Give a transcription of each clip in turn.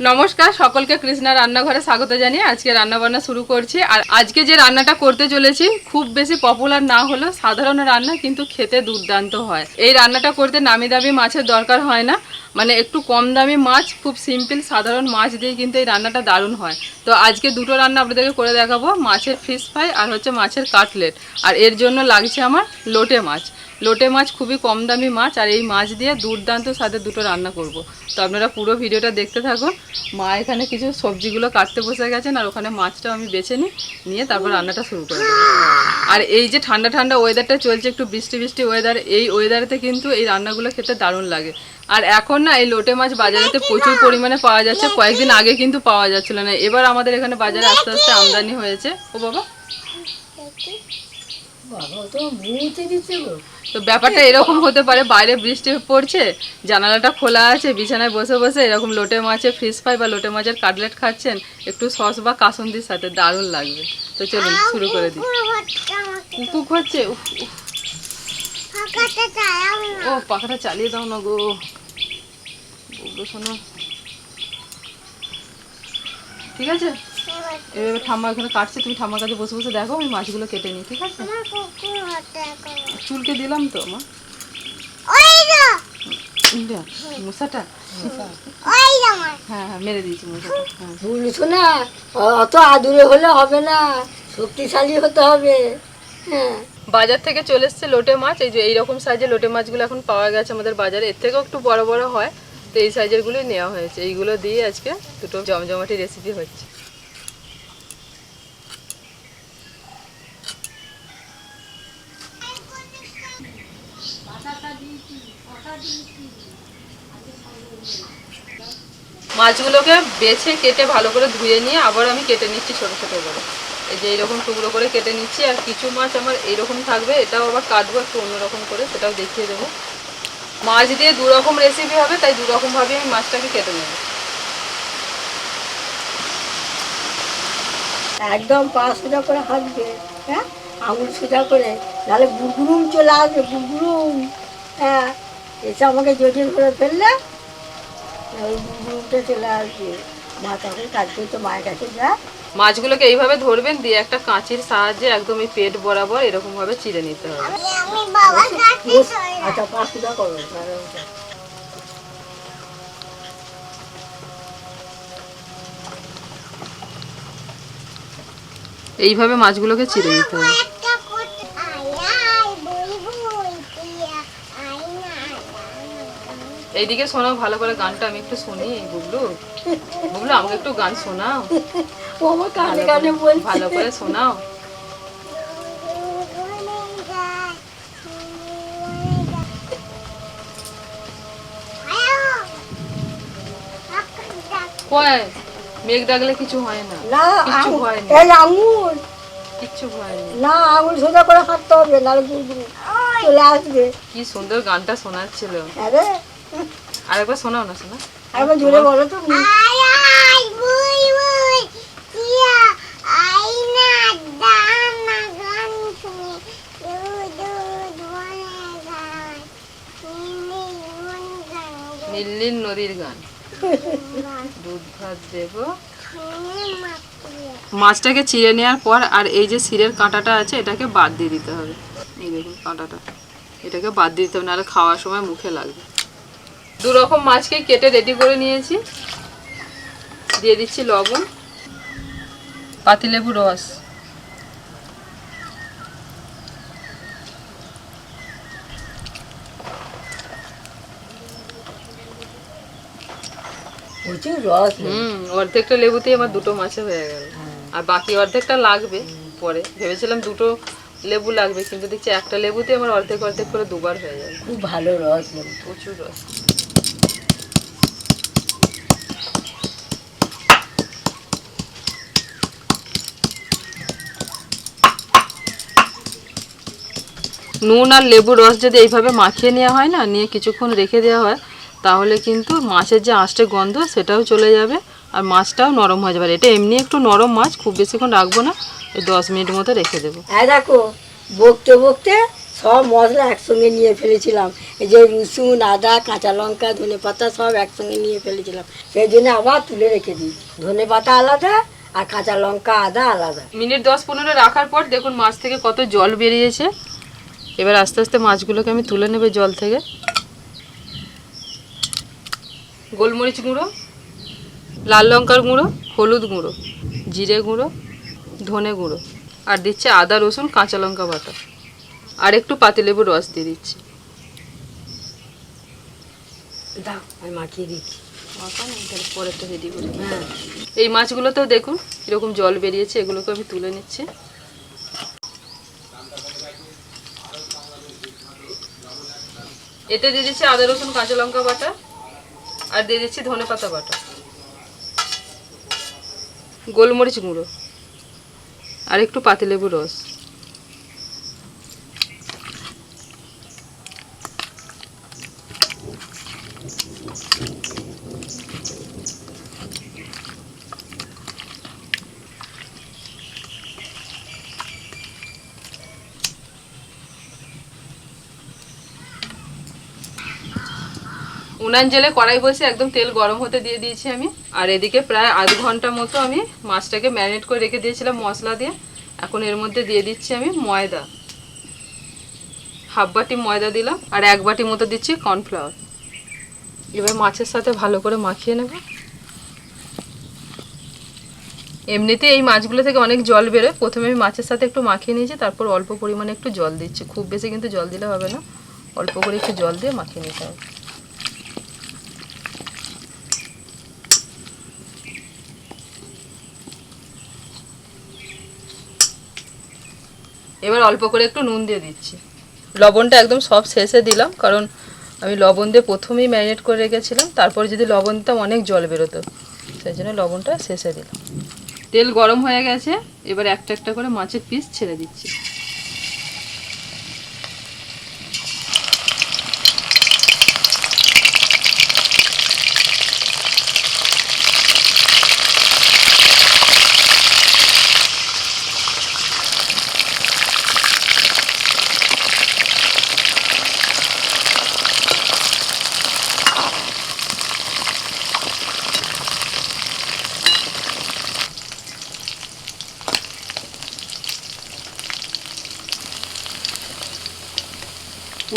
নমস্কার, সকলকে কৃষ্ণা রান্নাঘরে স্বাগত জানিয়ে আজকে রান্না বান্না শুরু করছি। আর আজকে যে রান্নাটা করতে চলেছি, খুব বেশি পপুলার না হলেও সাধারণ রান্না কিন্তু খেতে দুর্দান্ত হয়। এই রান্নাটা করতে নামি দামি মাছের দরকার হয় না। মানে একটু কম দামি মাছ, খুব সিম্পল সাধারণ মাছ দিয়ে কিন্তু এই রান্নাটা দারুণ হয়। তো আজকে দুটো রান্না আপনাদেরকে করে দেখাবো, মাছের ফিশ ফ্রাই আর হচ্ছে মাছের কাটলেট আর এর জন্য লাগছে আমার লোটে মাছ। লোটে মাছ, খুবই কম দামি মাছ, আর এই মাছ দিয়ে দুর্দান্ত স্বাদের দুটো রান্না করব। তো আপনারা পুরো ভিডিওটা দেখতে থাকুন। মা এখানে কিছু সবজিগুলো কাটতে বসে গেছেন, আর ওখানে মাছটাও আমি বেছে নিই, নিয়ে তারপর রান্নাটা শুরু করে আর এই যে ঠান্ডা ঠান্ডা ওয়েদারটা চলছে, একটু বৃষ্টি বৃষ্টি ওয়েদার এই ওয়েদারেতে কিন্তু এই রান্নাগুলো খেতে দারুণ লাগে। আর এখন না, এই লোটে মাছ বাজারেতে প্রচুর পরিমাণে পাওয়া যাচ্ছে, কয়েকদিন আগে কিন্তু পাওয়া যাচ্ছিল না। এবার আমাদের এখানে বাজারে আস্তে আস্তে আমদানি হয়েছে। ও বাবা। তো ব্যাপারটা এরকম হতে পারে বাইরে বৃষ্টি পড়ছে জানালাটা খোলা আছে বিছানায় বসে বসে এরকম লোটে মাছের ফিশ ফ্রাই বা লোটে মাছের কাটলেট খাচ্ছেন একটু সস বা কাসন্দির সাথে দারুণ লাগবে। তো চলুন শুরু করে দিই। কুকুক হচ্ছে ও পাখাটা চালিয়ে দাও না গো। শোনো। ঠিক আছে? এভাবে ঠাম্মা এখানে কাটছে তুমি ঠাম্মার কাছে বসে বসে দেখো আমি মাছগুলো কেটে নিই ঠিক আছে? চুলকে দিলাম তো মা। মশাটা। হ্যাঁ হ্যাঁ মেরে দিয়েছি মশাটা হ্যাঁ। না অত আদুরে হলে হবে না শক্তিশালী হতে হবে। হ্যাঁ। বাজার থেকে চলে এসছে লোটে মাছ এই যে এইরকম সাইজের লোটে মাছগুলো এখন পাওয়া গেছে আমাদের বাজারে এর থেকেও একটু বড় বড় হয় তো এই সাইজেরগুলোই নেওয়া হয়েছে এইগুলো দিয়ে আজকে দুটো জমজমাটি রেসিপি হচ্ছে। মাছগুলোকে বেছে কেটে ভালো করে ধুয়ে নিয়ে আবার আমি কেটে নিচ্ছি ছোট ছোট করে। এই যে এইরকম টুকরো করে কেটে নিচ্ছি, আর কিছু মাছ আমার এইরকম থাকবে, এটাও আবার কাটবো একটু অন্যরকম করে, সেটাও দেখিয়ে দেবো। মাছ দিয়ে দু রকম রেসিপি হবে, তাই দু রকম ভাবে আমি মাছটাকে কেটে নেব। একদম পা সোজা করে হাঁটবে হ্যাঁ? আঙুল সোজা করে, নাহলে গুগুরুম চলে আসবে গুগুরুম হ্যাঁ? এসে আমাকে জটিল করে ফেললে ওই গুগুরুমটা চলে আসবে। মা তখন কাজ করতে মায়ের কাছে যা। মাছগুলোকে এইভাবে ধরবেন দিয়ে একটা কাঁচির সাহায্যে একদম এই পেট বরাবর এরকম ভাবে চিড়ে নিতে হবে। আচ্ছা করো এইভাবে মাছগুলোকে চিড়ে নিতে হবে। এইদিকে শোনাও ভালো করে গানটা আমি একটু শুনি বুবলু। বুবলু আমাকে একটু গান শোনাও। ও আমার কানে কানে বলছে। ভালো করে শোনাও। কয়? মেঘ ডাকলে কিছু হয় না। এই আঙুল। কিচ্ছু হয়নি না। আঙুল সোজা করে হাঁটতে হবে নাহলে চলে আসবে। কি সুন্দর গানটা শোনাচ্ছিল। আরে আরেকবার শোনাও না শোনা একবার জোরে বলো তো নীল নদীর গান। দুধ ভাত দেব। মাছটাকে চিড়ে নেওয়ার পর আর এই যে শিরের কাঁটাটা আছে এটাকে বাদ দিয়ে দিতে হবে। এই দেখুন কাঁটাটা। এটাকে বাদ দিয়ে দিতে হবে নাহলে খাওয়ার সময় মুখে লাগবে। দু রকম মাছকে কেটে রেডি করে নিয়েছি। দিয়ে দিচ্ছি লবণ পাতিলেবু রস। রস হুম অর্ধেকটা লেবুতেই আমার দুটো মাছে হয়ে গেল। আর বাকি অর্ধেকটা লাগবে পরে। ভেবেছিলাম দুটো লেবু লাগবে কিন্তু দেখছি একটা লেবুতে আমার অর্ধেক অর্ধেক করে দুবার হয়ে যাবে খুব ভালো রস প্রচুর রস। নুন আর লেবুর রস যদি এইভাবে মাখিয়ে নেওয়া হয় না নিয়ে কিছুক্ষণ রেখে দেওয়া হয় তাহলে কিন্তু মাছের যে আঁশটে গন্ধ সেটাও চলে যাবে আর মাছটাও নরম হয়ে যাবে। এটা এমনি একটু নরম মাছ খুব বেশিক্ষণ রাখব না ওই দশ মিনিট মতো রেখে দেবো। হ্যাঁ দেখো বকতে বকতে সব মশলা একসঙ্গে নিয়ে ফেলেছিলাম। এই যে রসুন আদা কাঁচা লঙ্কা ধনে পাতা সব একসঙ্গে নিয়ে ফেলেছিলাম। সেই জন্য আবার তুলে রেখে দিই। ধনে পাতা আলাদা আর কাঁচা লঙ্কা আদা আলাদা। মিনিট দশ পনেরো রাখার পর দেখুন মাছ থেকে কত জল বেরিয়েছে। এবার আস্তে আস্তে মাছগুলোকে আমি তুলে নেবে জল থেকে। গোলমরিচ গুঁড়ো লাল লঙ্কার গুঁড়ো হলুদ গুঁড়ো জিরে গুঁড়ো ধনে গুঁড়ো আর দিচ্ছে আদা রসুন কাঁচা লঙ্কা বাটা। আর একটু পাতিলেবুর রস দিয়ে দিচ্ছি। দাও আমি মাখিয়ে দিচ্ছি। পরেরটা রেডি করি। হ্যাঁ এই মাছগুলোতেও দেখুন এরকম জল বেরিয়েছে এগুলোকে আমি তুলে নিচ্ছি। এতে দিয়ে দিচ্ছি আদা, রসুন, কাঁচা লঙ্কা বাটা, আর দিয়ে দিচ্ছি ধনে পাতা বাটা। গোলমরিচ গুঁড়ো, আর একটু পাতিলেবুর রস। উনান জেলে কড়াই বসে একদম তেল গরম হতে দিয়ে দিয়েছি আমি। আর এদিকে প্রায় আধ ঘণ্টা মতো আমি মাছটাকে ম্যারিনেট করে রেখে দিয়েছিলাম মশলা দিয়ে। এখন এর মধ্যে দিয়ে দিচ্ছি আমি ময়দা। হাফ বাটি ময়দা দিলাম আর এক বাটি মতো দিচ্ছি কর্নফ্লাওয়ার। এবার মাছের সাথে ভালো করে মাখিয়ে নেব। এমনিতে এই মাছগুলো থেকে অনেক জল বেরোয়। প্রথমে আমি মাছের সাথে একটু মাখিয়ে নিয়েছি, তারপর অল্প পরিমাণে একটু জল দিচ্ছি। খুব বেশি কিন্তু জল দিলে হবে না। অল্প করে একটু জল দিয়ে মাখিয়ে নিতে হবে। এবার অল্প করে একটু নুন দিয়ে দিচ্ছি। লবণটা একদম সব শেষে দিলাম, কারণ আমি লবণ দিয়ে প্রথমেই ম্যারিনেট করে রেখেছিলাম, তারপরে যদি লবণ দিতাম অনেক জল বেরোতো, সেই জন্য লবণটা শেষে দিলাম। তেল গরম হয়ে গেছে, এবার একটা একটা করে মাছের পিস ছেড়ে দিচ্ছি।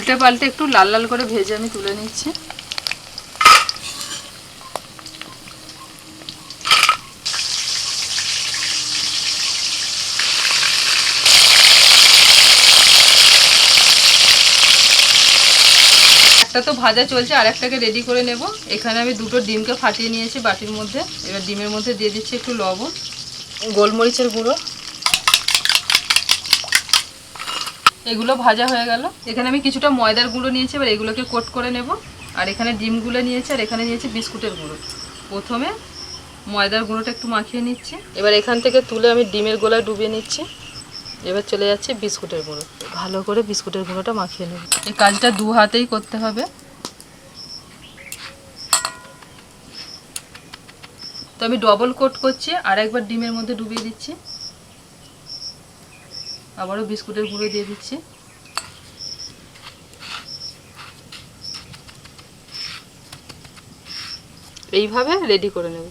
উল্টে পাল্টে একটু লাল লাল করে ভেজে আমি তুলে নিচ্ছি। একটা তো ভাজা চলছে আর একটাকে রেডি করে নেব। এখানে আমি দুটো ডিমকে ফাটিয়ে নিয়েছি বাটির মধ্যে। এবার ডিমের মধ্যে দিয়ে দিচ্ছি একটু লবণ। গোলমরিচের গুঁড়ো। এগুলো ভাজা হয়ে গেল। এখানে আমি কিছুটা ময়দার গুঁড়ো নিয়েছি, এবার এগুলোকে কোট করে নেব। আর এখানে ডিমগুলো নিয়েছি, আর এখানে নিয়েছি বিস্কুটের গুঁড়ো। প্রথমে ময়দার গুঁড়োটা একটু মাখিয়ে নিচ্ছি। এবার এখান থেকে তুলে আমি ডিমের গোলায় ডুবিয়ে নিচ্ছি। এবার চলে যাচ্ছে বিস্কুটের গুঁড়ো। ভালো করে বিস্কুটের গুঁড়োটা মাখিয়ে নেব। এই কাজটা দু হাতেই করতে হবে। তো আমি ডবল কোট করছি, আর একবার ডিমের মধ্যে ডুবিয়ে দিচ্ছি। আবারও বিস্কুটের গুঁড়ো দিয়ে দিচ্ছি। এইভাবে রেডি করে নেব।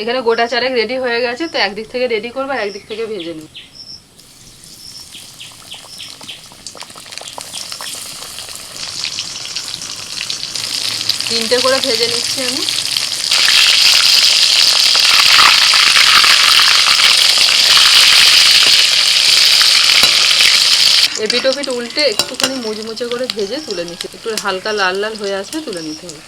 এখানে গোটা চারেক রেডি হয়ে গেছে, তো একদিক থেকে রেডি করব একদিক থেকে ভেজে নেব। তিনটে করে ভেজে নিচ্ছি আমি। এপিট ওপিট উল্টে একটুখানি মুচমুচে করে ভেজে তুলে নিচ্ছি। একটু হালকা লাল লাল হয়ে আসলে তুলে নিতে হবে।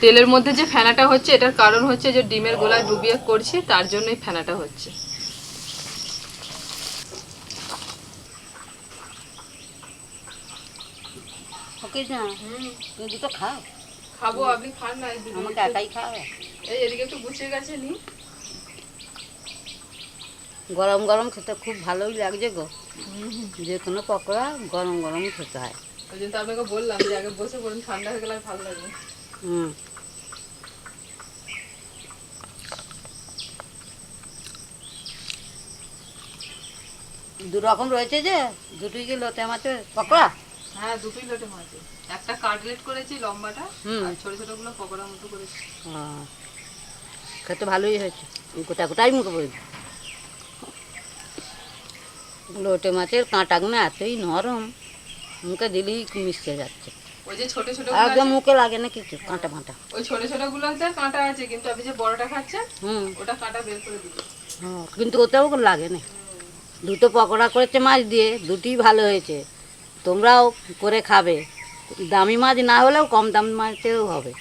তেলের মধ্যে যে ফেনাটা হচ্ছে, এটার কারণ হচ্ছে যে ডিমের গোলায় ডুবিয়ে করছি, তার জন্যই ফেনাটা হচ্ছে। ওকে না। তুমি দুটো খাও। খাব আপনি খান না আমাকে একাই খাও এই এদিকে একটু গুছিয়ে গেছে নি। গরম গরম খেতে খুব ভালোই লাগছে গো। যে কোনো পকোড়া গরম গরম খেতে হয়। ওই জন্য তো আপনাকে বললাম যে আগে বসে পড়ুন ঠান্ডা হয়ে গেলে ভালো লাগবে হুম। দু রকম রয়েছে যে দুটোই কি লোতে মাছের পকোড়া? হ্যাঁ দুটোই লোটে মাছ। একটা কাটলেট করেছি লম্বাটা আর ছোট ছোটগুলো পকোড়া মতো করেছি। হ্যাঁ। খেতে ভালোই হয়েছে। গোটা গোটাই মুখে পড়েছে লোটে মাছের কাঁটাগুলো এতই নরম মুখে দিলেই মিশতে যাচ্ছে। ওই যে ছোট ছোট একদম মুখে লাগে না কিছু কাঁটা ফাঁটা। ওই ছোট ছোট গুলোতে কাঁটা আছে কিন্তু আপনি যে বড়টা খাচ্ছেন হুম। ওটা কাঁটা বের করে হ্যাঁ, কিন্তু ওতেও লাগে না। দুটো পকোড়া করেছে মাছ দিয়ে দুটিই ভালো হয়েছে। তোমরাও করে খাবে। দামি মাছ না হলেও কম দামি মাছেও হবে।